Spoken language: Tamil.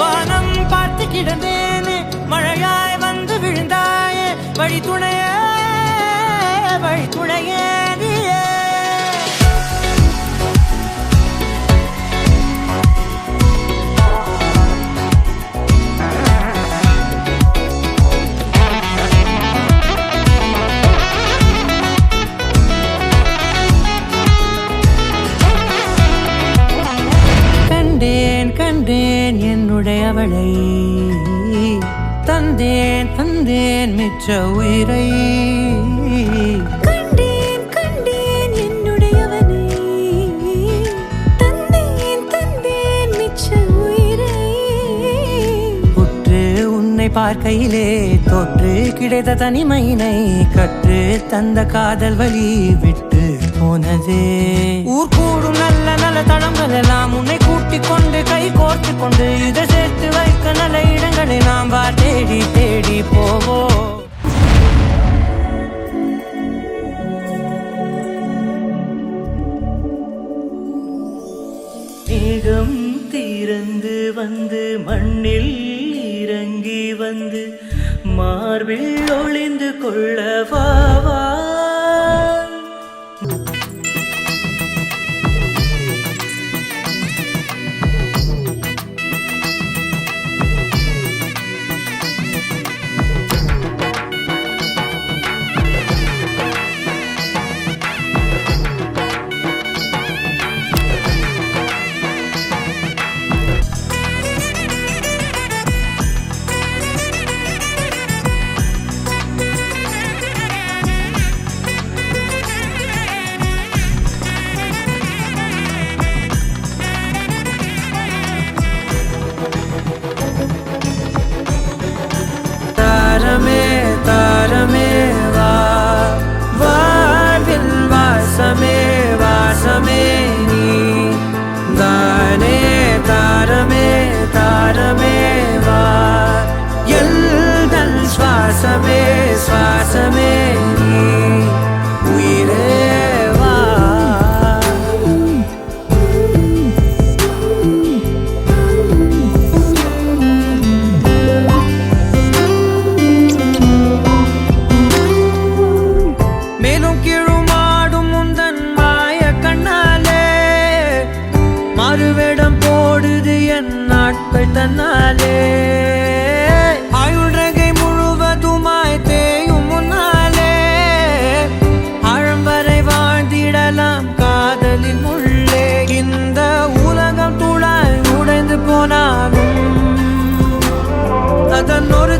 வானம் பார்த்து கிடந்தேனே. மழையாய் வந்து விழுந்தாயே. வழி துணைய கண்டேன் என்னுடையவளை. தந்தேன் தந்தேன் மிச்ச உயிரை. தந்தேன் தந்தேன் பார்க்கையிலே தொற்று கிடைத்த தனிமையினை கற்று தந்த காதல் வழி விட்டு போனதே. ஊர் கூடும் நல்ல நல்ல தளங்கள் எல்லாம் உன்னை கூட்டிக் கொண்டு கை கோர்த்து கொண்டு இதை சேர்த்து வைக்க நல்ல இடங்களை நாம் வா தேடி தேடி போவோம். மேகம் திறந்து வந்து மண்ணில் இறங்கி வந்து மார்பில் ஒளிந்து கொள்ளவா தாரமே வா. சுவாசமே சுவாசமே நீ. உயிரே வா. மேலும் கீழுமாடும் முந்தன் மாய கண்ணாலே பூக்கள் தன்னாலே. ஆயுள்ரகை முழுவதுமாய் தேயும் முன்னாலே. ஆழம் வரை வாழ்ந்திடலாம் காதலின் உள்ளே. இந்த உலகம் துளாய் உடைந்து போனாலும் அதன் ஒரு